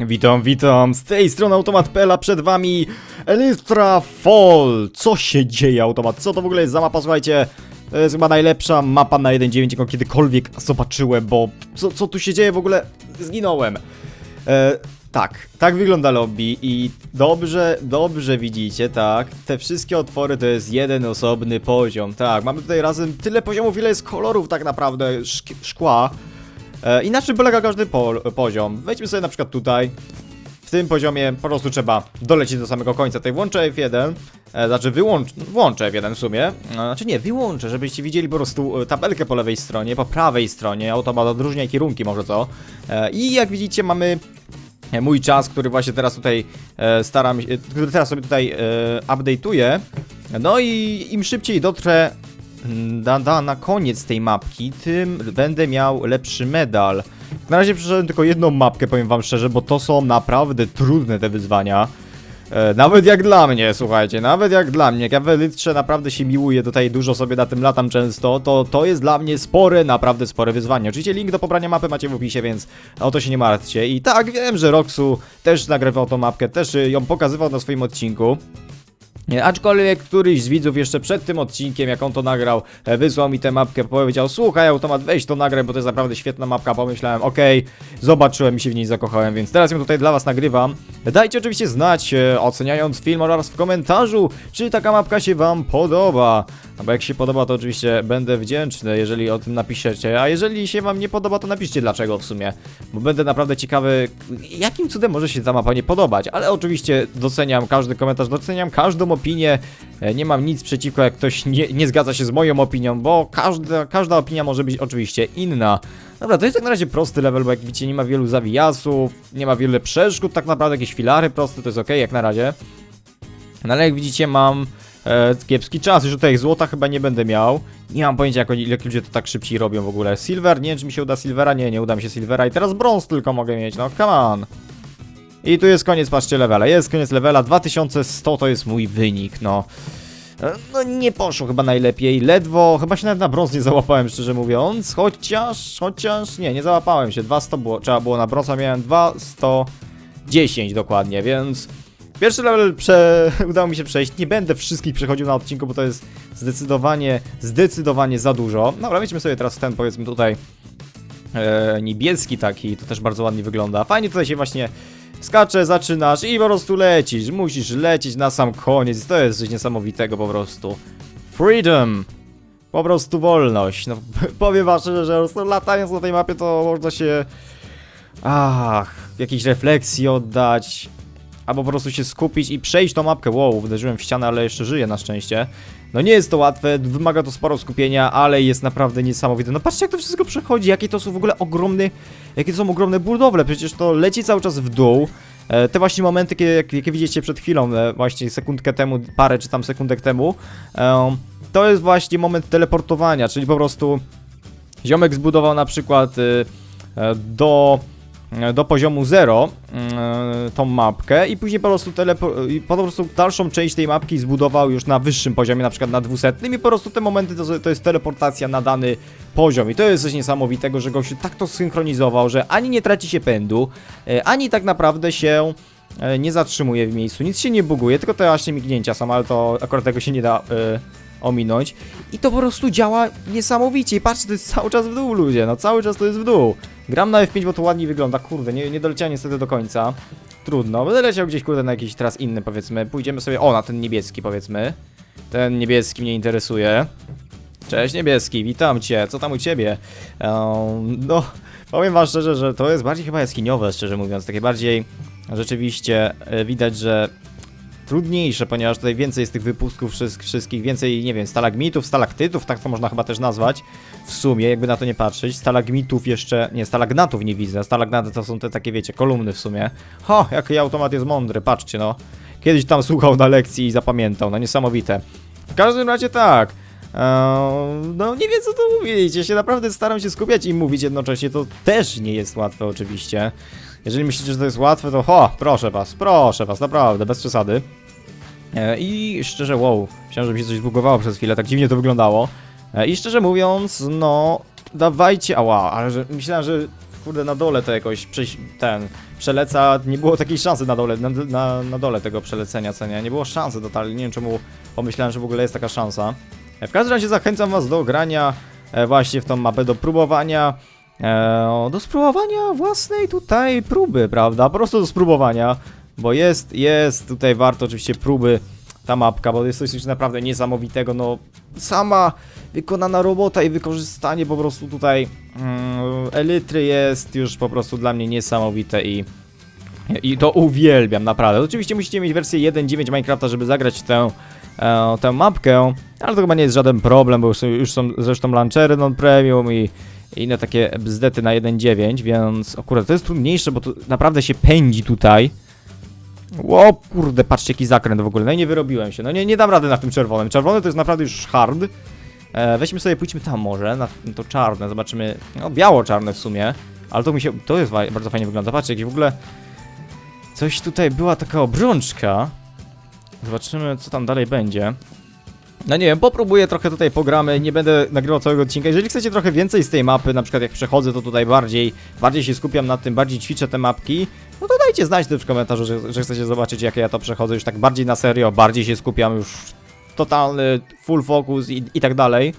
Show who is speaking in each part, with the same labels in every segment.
Speaker 1: Witam, witam, z tej strony Automat.pl, a przed wami Elytra Fall. Co się dzieje, Automat? Co to w ogóle jest za mapa, słuchajcie? To jest chyba najlepsza mapa na 1.9, jaką kiedykolwiek zobaczyłem, bo co, co tu się dzieje w ogóle? Zginąłem. E, tak, tak wygląda lobby i dobrze, dobrze widzicie, tak, te wszystkie otwory to jest jeden osobny poziom, tak, mamy tutaj razem tyle poziomów, ile jest kolorów tak naprawdę szk szkła. E, I na czym polega każdy pol, poziom? Wejdźmy sobie na przykład tutaj. W tym poziomie po prostu trzeba dolecieć do samego końca. Tutaj włączę F1, e, znaczy wyłącz, włączę F1 w sumie. E, znaczy nie, wyłączę, żebyście widzieli po prostu e, tabelkę po lewej stronie, po prawej stronie. Automat odróżnia kierunki może co. E, I jak widzicie mamy e, mój czas, który właśnie teraz tutaj e, staram się, e, który teraz sobie tutaj e, update'uję. No i im szybciej dotrę da, da, na koniec tej mapki, tym będę miał lepszy medal. Na razie przeszedłem tylko jedną mapkę, powiem wam szczerze, bo to są naprawdę trudne te wyzwania. E, nawet jak dla mnie, słuchajcie, nawet jak dla mnie, jak ja w Elytrze naprawdę się miłuję, tutaj dużo sobie na tym latam często, to to jest dla mnie spore, naprawdę spore wyzwanie. Oczywiście link do pobrania mapy macie w opisie, więc o to się nie martwcie. I tak, wiem, że Roxu też nagrywał tą mapkę, też ją pokazywał na swoim odcinku. Aczkolwiek któryś z widzów jeszcze przed tym odcinkiem, jak on to nagrał, e, wysłał mi tę mapkę, powiedział Słuchaj, automat, weź to nagraj, bo to jest naprawdę świetna mapka. Pomyślałem, okej, zobaczyłem i się w niej zakochałem, więc teraz ją tutaj dla was nagrywam. Dajcie oczywiście znać, e, oceniając film oraz w komentarzu, czy taka mapka się wam podoba. No bo jak się podoba, to oczywiście będę wdzięczny, jeżeli o tym napiszecie, a jeżeli się wam nie podoba, to napiszcie dlaczego w sumie, bo będę naprawdę ciekawy, jakim cudem może się ta mapa nie podobać, ale oczywiście doceniam każdy komentarz, doceniam każdą opinię, E, nie mam nic przeciwko, jak ktoś nie, nie zgadza się z moją opinią, bo każda, każda opinia może być oczywiście inna. Dobra, to jest tak na razie prosty level, bo jak widzicie nie ma wielu zawijasów, nie ma wiele przeszkód, tak naprawdę jakieś filary proste, to jest ok jak na razie. No ale jak widzicie mam e, kiepski czas, już tutaj złota chyba nie będę miał. Nie mam pojęcia jak, oni, jak ludzie to tak szybciej robią w ogóle. Silver, nie wiem czy mi się uda Silvera, nie, nie uda mi się Silvera i teraz brąz tylko mogę mieć, no come on. I tu jest koniec, patrzcie, levela. Jest koniec levela, 2100 to jest mój wynik, no. E, No nie poszło chyba najlepiej, ledwo, chyba się nawet na brąz nie załapałem, szczerze mówiąc, chociaż, chociaż, nie, nie załapałem się, 200 było, trzeba było na brąz, a miałem 210 dokładnie, więc pierwszy level prze... udało mi się przejść, nie będę wszystkich przechodził na odcinku, bo to jest zdecydowanie, zdecydowanie za dużo. Dobra, wejdźmy sobie teraz ten, powiedzmy tutaj, e, niebieski taki, to też bardzo ładnie wygląda, fajnie tutaj się właśnie Skacze, zaczynasz i po prostu lecisz. Musisz lecieć na sam koniec. To jest coś niesamowitego po prostu. Freedom! Po prostu wolność. No, powiem wam szczerze, że latając na tej mapie to można się... Ach, jakiejś refleksji oddać. Albo po prostu się skupić i przejść tą mapkę. Wow, uderzyłem w ścianę, ale jeszcze żyję na szczęście. No nie jest to łatwe, wymaga to sporo skupienia, ale jest naprawdę niesamowite. No patrzcie jak to wszystko przechodzi, jakie to są w ogóle ogromne, jakie to są ogromne budowle, przecież to leci cały czas w dół. E, Te właśnie momenty, jakie, jak- jakie widzicie przed chwilą, e, właśnie sekundkę temu, parę czy tam sekundek temu, em, to jest właśnie moment teleportowania, czyli po prostu ziomek zbudował na przykład y, e, do, do poziomu 0 y, tą mapkę i później po prostu, i po prostu dalszą część tej mapki zbudował już na wyższym poziomie, na przykład na 200 i po prostu te momenty to, to jest teleportacja na dany poziom i to jest coś niesamowitego, że gościu tak to synchronizował, że ani nie traci się pędu, e, ani tak naprawdę się e, nie zatrzymuje w miejscu, nic się nie buguje, tylko te właśnie mignięcia są, ale to akurat tego się nie da e, ominąć. I to po prostu działa niesamowicie. I patrzcie, to jest cały czas w dół, ludzie. No cały czas to jest w dół. Gram na F5, bo to ładniej wygląda. Kurde, nie, nie doleciałem niestety do końca. Trudno. Będę leciał gdzieś, kurde, na jakiś teraz inny, powiedzmy. Pójdziemy sobie, o, na ten niebieski, powiedzmy. Ten niebieski mnie interesuje. Cześć niebieski, witam cię. Co tam u ciebie? Ehm, no, powiem wam szczerze, że to jest bardziej chyba jaskiniowe, szczerze mówiąc. Takie bardziej rzeczywiście e, widać, że trudniejsze, ponieważ tutaj więcej jest tych wypustków wszystk- wszystkich, więcej, nie wiem, stalagmitów, stalaktytów, tak to można chyba też nazwać, w sumie, jakby na to nie patrzeć, stalagmitów jeszcze, nie, stalagnatów nie widzę, stalagnaty to są te takie, wiecie, kolumny w sumie. Ho, jaki automat jest mądry, patrzcie no. Kiedyś tam słuchał na lekcji i zapamiętał, no niesamowite. W każdym razie tak, Eee, no nie wiem co tu mówić, ja się naprawdę staram się skupiać i mówić jednocześnie, to też nie jest łatwe oczywiście. Jeżeli myślicie, że to jest łatwe, to ho, proszę was, proszę was, naprawdę, bez przesady. E, I szczerze, wow, myślałem, że mi się coś zbugowało przez chwilę, tak dziwnie to wyglądało. E, I szczerze mówiąc, no, dawajcie, ała, ale że, myślałem, że kurde na dole to jakoś ten przeleca, nie było takiej szansy na dole, na, na, na dole tego przelecenia, co nie? Było szansy totalnie, nie wiem czemu pomyślałem, że w ogóle jest taka szansa. E, W każdym razie zachęcam was do grania właśnie w tą mapę, do próbowania, e, do spróbowania własnej tutaj próby, prawda? Po prostu do spróbowania, bo jest, jest tutaj warto oczywiście próby ta mapka, bo jest coś naprawdę niesamowitego, no sama wykonana robota i wykorzystanie po prostu tutaj mm, elitry jest już po prostu dla mnie niesamowite i i to uwielbiam, naprawdę. Oczywiście musicie mieć wersję 1.9 Minecrafta, żeby zagrać tę, e, tę mapkę, ale to chyba nie jest żaden problem, bo już już są zresztą launchery non-premium i, i inne takie bzdety na 1.9, więc akurat to jest trudniejsze, bo to naprawdę się pędzi tutaj. O kurde, patrzcie jaki zakręt w ogóle, no i nie wyrobiłem się, no nie, nie dam rady na tym czerwonym. Czerwony to jest naprawdę już hard. E, weźmy sobie, pójdźmy tam może, na to czarne, zobaczymy, no biało-czarne w sumie, ale to mi się, to jest bardzo fajnie wygląda, patrzcie, jakieś w ogóle coś tutaj, była taka obrączka. Zobaczymy, co tam dalej będzie. No nie wiem, popróbuję trochę tutaj pogramy, nie będę nagrywał całego odcinka. Jeżeli chcecie trochę więcej z tej mapy, na przykład jak przechodzę, to tutaj bardziej, bardziej się skupiam na tym, bardziej ćwiczę te mapki, no to dajcie znać też w komentarzu, że, że chcecie zobaczyć, jak ja to przechodzę już tak bardziej na serio, bardziej się skupiam, już totalny full focus i, i tak dalej.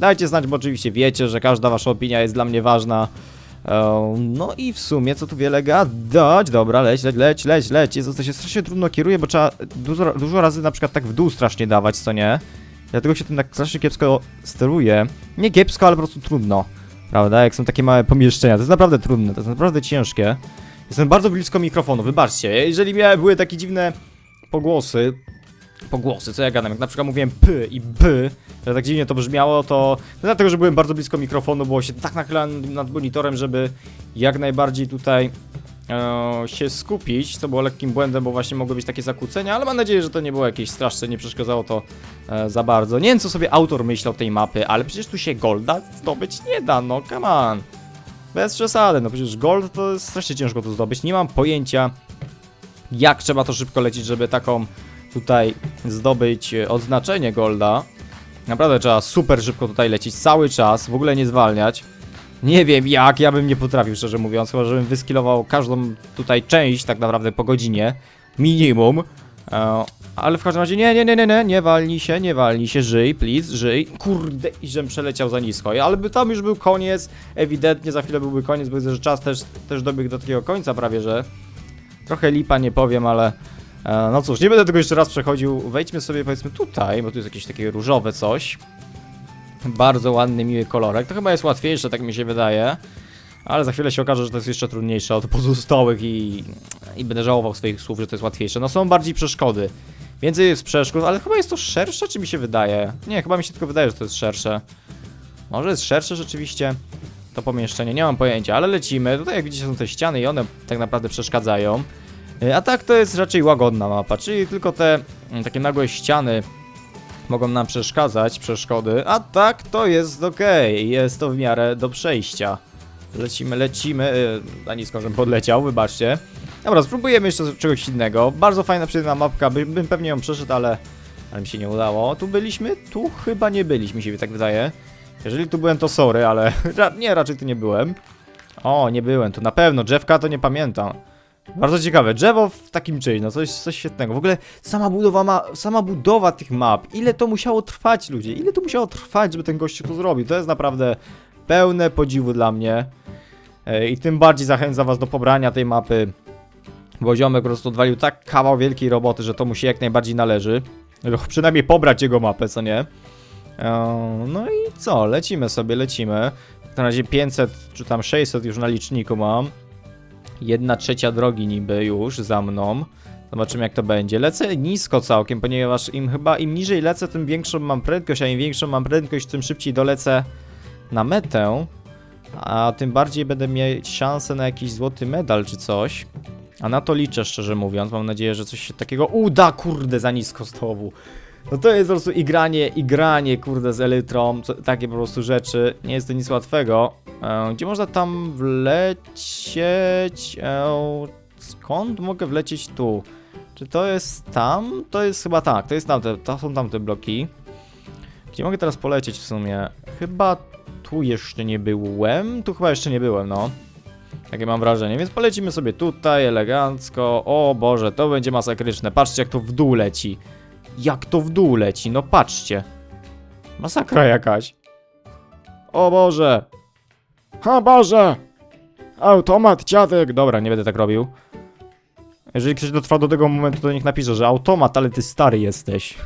Speaker 1: Dajcie znać, bo oczywiście wiecie, że każda wasza opinia jest dla mnie ważna. E, No i w sumie, co tu wiele gadać? Dobra, leć, leć, leć, leć, leć. Jezu, to się strasznie trudno kieruje, bo trzeba dużo, dużo razy na przykład tak w dół strasznie dawać, co nie? Dlatego się tym tak strasznie kiepsko steruje. Nie kiepsko, ale po prostu trudno. Prawda? Jak są takie małe pomieszczenia. To jest naprawdę trudne, to jest naprawdę ciężkie. Jestem bardzo blisko mikrofonu, wybaczcie. Jeżeli miały, były takie dziwne pogłosy, pogłosy, co ja gadam, jak na przykład mówiłem p i b, że tak dziwnie to brzmiało, to, to dlatego, że byłem bardzo blisko mikrofonu, było się tak nachylałem nad monitorem, żeby jak najbardziej tutaj się skupić, co było lekkim błędem, bo właśnie mogły być takie zakłócenia, ale mam nadzieję, że to nie było jakieś straszne, nie przeszkadzało to e, za bardzo. Nie wiem, co sobie autor myślał tej mapy, ale przecież tu się golda zdobyć nie da, no come on. Bez przesady, no przecież gold to jest strasznie ciężko tu zdobyć, nie mam pojęcia jak trzeba to szybko lecieć, żeby taką tutaj zdobyć e, odznaczenie golda. Naprawdę trzeba super szybko tutaj lecieć cały czas, w ogóle nie zwalniać. Nie wiem jak, ja bym nie potrafił szczerze mówiąc, chyba żebym wyskilował każdą tutaj część tak naprawdę po godzinie. Minimum. E, ale w każdym razie nie, nie, nie, nie, nie, nie walnij się, nie walnij się, żyj, please, żyj. Kurde, i żem przeleciał za nisko, ale by tam już był koniec, ewidentnie za chwilę byłby koniec, bo widzę, że czas też, też dobiegł do takiego końca prawie, że trochę lipa, nie powiem, ale e, no cóż, nie będę tego jeszcze raz przechodził, wejdźmy sobie powiedzmy tutaj, bo tu jest jakieś takie różowe coś. Bardzo ładny, miły kolorek, to chyba jest łatwiejsze, tak mi się wydaje. Ale za chwilę się okaże, że to jest jeszcze trudniejsze od pozostałych i, i będę żałował swoich słów, że to jest łatwiejsze. No są bardziej przeszkody. Więcej jest przeszkód, ale chyba jest to szersze, czy mi się wydaje? Nie, chyba mi się tylko wydaje, że to jest szersze. Może jest szersze rzeczywiście to pomieszczenie, nie mam pojęcia, ale lecimy. Tutaj jak widzicie są te ściany i one tak naprawdę przeszkadzają. Y, A tak to jest raczej łagodna mapa, czyli tylko te takie nagłe ściany mogą nam przeszkadzać, przeszkody. A tak to jest ok, jest to w miarę do przejścia. Lecimy, lecimy. Yy, a nisko, żebym podleciał, wybaczcie. Dobra, spróbujemy jeszcze czegoś innego. Bardzo fajna, przyjemna mapka, by, bym pewnie ją przeszedł, ale, ale mi się nie udało. Tu byliśmy? Tu chyba nie byliśmy, się tak wydaje. Jeżeli tu byłem, to sorry, ale ra nie, raczej tu nie byłem. O, nie byłem, tu na pewno. Drzewka to nie pamiętam. Bardzo ciekawe, drzewo w takim czymś, no coś, coś świetnego. W ogóle sama budowa, ma, sama budowa tych map, ile to musiało trwać ludzie, ile to musiało trwać, żeby ten gościu to zrobił. To jest naprawdę pełne podziwu dla mnie. E, I tym bardziej zachęcam was do pobrania tej mapy. Bo ziomek po prostu odwalił tak kawał wielkiej roboty, że to mu się jak najbardziej należy. Żeby Przynajmniej pobrać jego mapę, co nie? E, No i co, lecimy sobie, lecimy. Na razie 500 czy tam 600 już na liczniku mam. Jedna trzecia drogi niby już za mną. Zobaczymy jak to będzie. Lecę nisko całkiem, ponieważ im chyba im niżej lecę, tym większą mam prędkość, a im większą mam prędkość, tym szybciej dolecę na metę. A tym bardziej będę mieć szansę na jakiś złoty medal czy coś. A na to liczę szczerze mówiąc. Mam nadzieję, że coś się takiego uda, kurde, za nisko znowu. No to jest po prostu igranie, igranie, kurde, z elytrą, takie po prostu rzeczy. Nie jest to nic łatwego. E, gdzie można tam wlecieć? E, skąd mogę wlecieć tu? Czy to jest tam? To jest chyba tak, to jest tamte, to są tamte bloki. Gdzie mogę teraz polecieć w sumie? Chyba tu jeszcze nie byłem, tu chyba jeszcze nie byłem, no. Takie mam wrażenie, więc polecimy sobie tutaj elegancko. O Boże, to będzie masakryczne. Patrzcie jak to w dół leci. Jak to w dół leci, no patrzcie. Masakra jakaś. O Boże. O Boże. Automat, dziadek. Dobra, nie będę tak robił. Jeżeli ktoś dotrwał do tego momentu, to niech napisze, że automat, ale ty stary jesteś.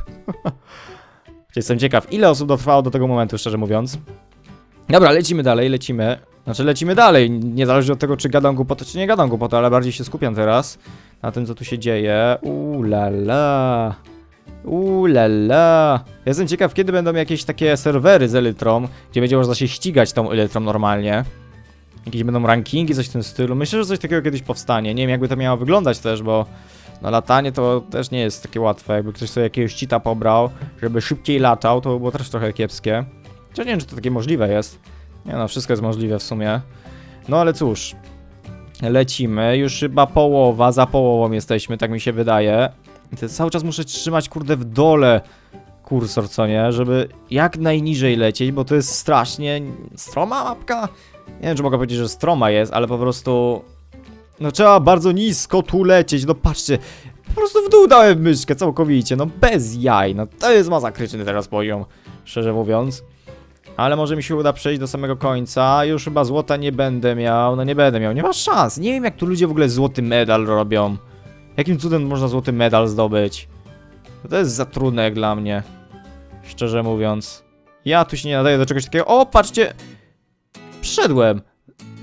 Speaker 1: Jestem ciekaw, ile osób dotrwało do tego momentu, szczerze mówiąc. Dobra, lecimy dalej, lecimy. Znaczy lecimy dalej, niezależnie od tego, czy gadam głupotę, czy nie gadam głupotę, ale bardziej się skupiam teraz na tym, co tu się dzieje. Uuu la la. Uuu la la. Jestem ciekaw, kiedy będą jakieś takie serwery z Elytrą, gdzie będzie można się ścigać tą Elytrą normalnie. Jakieś będą rankingi, coś w tym stylu. Myślę, że coś takiego kiedyś powstanie. Nie wiem, jakby to miało wyglądać też, bo no latanie to też nie jest takie łatwe. Jakby ktoś sobie jakiegoś cheata pobrał, żeby szybciej latał, to by było też trochę kiepskie. Chociaż nie wiem, czy to takie możliwe jest. Nie no, wszystko jest możliwe w sumie. No ale cóż. Lecimy, już chyba połowa, za połową jesteśmy, tak mi się wydaje. I cały czas muszę trzymać, kurde, w dole kursor, co nie? Żeby jak najniżej lecieć, bo to jest strasznie stroma mapka. Nie wiem, czy mogę powiedzieć, że stroma jest, ale po prostu... No trzeba bardzo nisko tu lecieć, no patrzcie. Po prostu w dół dałem myszkę całkowicie, no bez jaj. No to jest masakryczny teraz poziom, szczerze mówiąc. Ale może mi się uda przejść do samego końca. Już chyba złota nie będę miał. No nie będę miał. Nie ma szans. Nie wiem jak tu ludzie w ogóle złoty medal robią. Jakim cudem można złoty medal zdobyć? To jest za trudne jak dla mnie. Szczerze mówiąc. Ja tu się nie nadaję do czegoś takiego. O, patrzcie! Przyszedłem.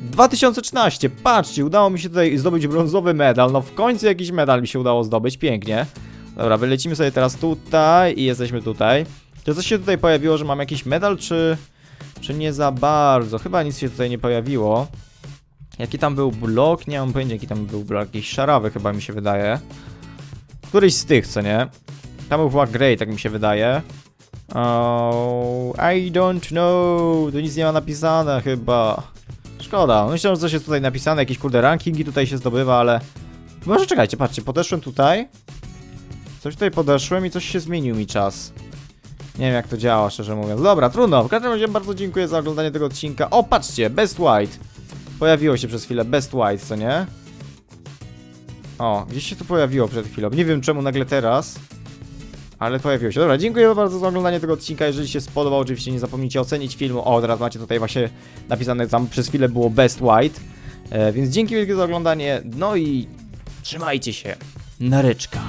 Speaker 1: 2013, patrzcie, udało mi się tutaj zdobyć brązowy medal. No w końcu jakiś medal mi się udało zdobyć, pięknie. Dobra, wylecimy sobie teraz tutaj i jesteśmy tutaj. Czy coś się tutaj pojawiło, że mam jakiś medal, czy... Czy nie za bardzo? Chyba nic się tutaj nie pojawiło. Jaki tam był blok? Nie mam pojęcia jaki tam był blok. Jakiś szarawy chyba mi się wydaje. Któryś z tych, co nie? Tam był chyba grey, tak mi się wydaje. Oh, I don't know. Tu nic nie ma napisane chyba. Szkoda. Myślę, że coś jest tutaj napisane, jakieś kurde rankingi tutaj się zdobywa, ale... Może czekajcie, patrzcie, podeszłem tutaj. Coś tutaj podeszłem i coś się zmienił mi czas. Nie wiem jak to działa, szczerze mówiąc. Dobra, trudno. W każdym razie bardzo dziękuję za oglądanie tego odcinka. O, patrzcie, Best White. Pojawiło się przez chwilę Best White, co nie? O, gdzieś się to pojawiło przed chwilą. Nie wiem czemu nagle teraz. Ale pojawiło się. Dobra, dziękuję bardzo za oglądanie tego odcinka. Jeżeli się spodobał, oczywiście nie zapomnijcie ocenić filmu. O, teraz macie tutaj właśnie napisane, tam przez chwilę było Best White. E, więc dzięki wielkie za oglądanie. No i trzymajcie się. Nareczka.